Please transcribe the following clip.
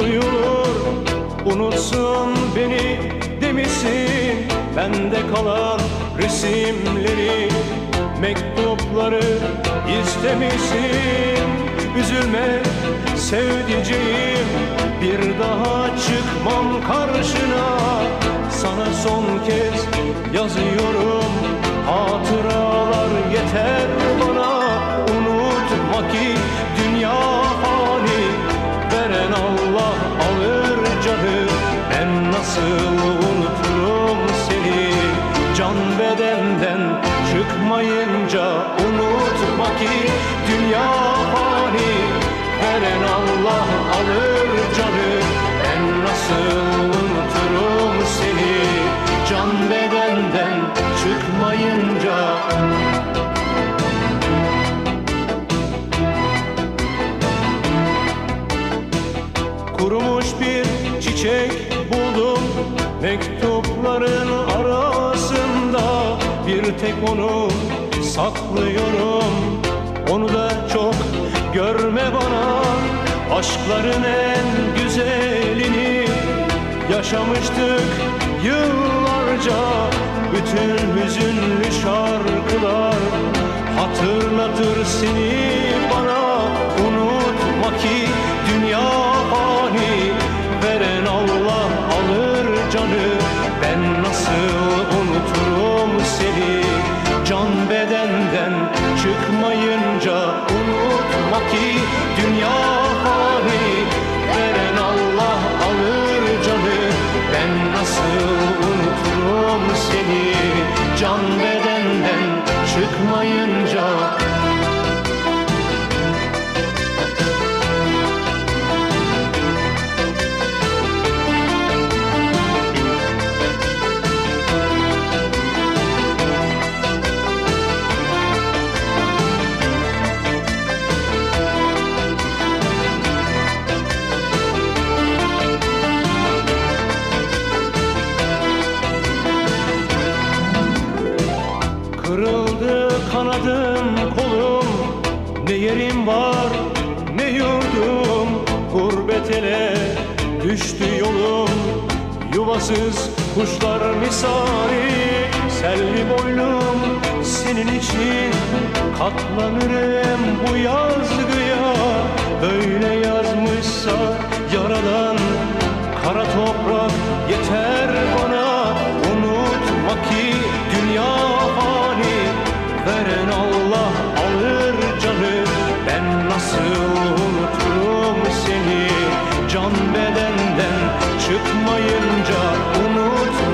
Duyulur. Unutsun beni demişsin. Bende kalan resimleri Mektupları istemişsin. Üzülme sevdiceğim. Bir daha çıkmam karşına. Sana son kez yazıyorum Hatıralar ki dünya fani. Veren Allah alır canı Ben nasıl unuturum seni. Can bedenden çıkmayınca. Kurumuş bir çiçek buldum Mektupların arasında. Bir tek onu saklıyorum Onu da çok görme bana. Aşkların en güzelini Yaşamıştık yıllarca. Bütün hüzünlü şarkılar Hatırlatır seni Kırıldı kanadım kolum. Ne yerim var ne yurdum. Gurbet ele düştü yolum. Yuvasız kuşlar misali Selvi boylum. Senin için Katlanırım bu yazgıya Böyle yazmışsa yaradan Kara toprak yeter bana. Unutma ki dünya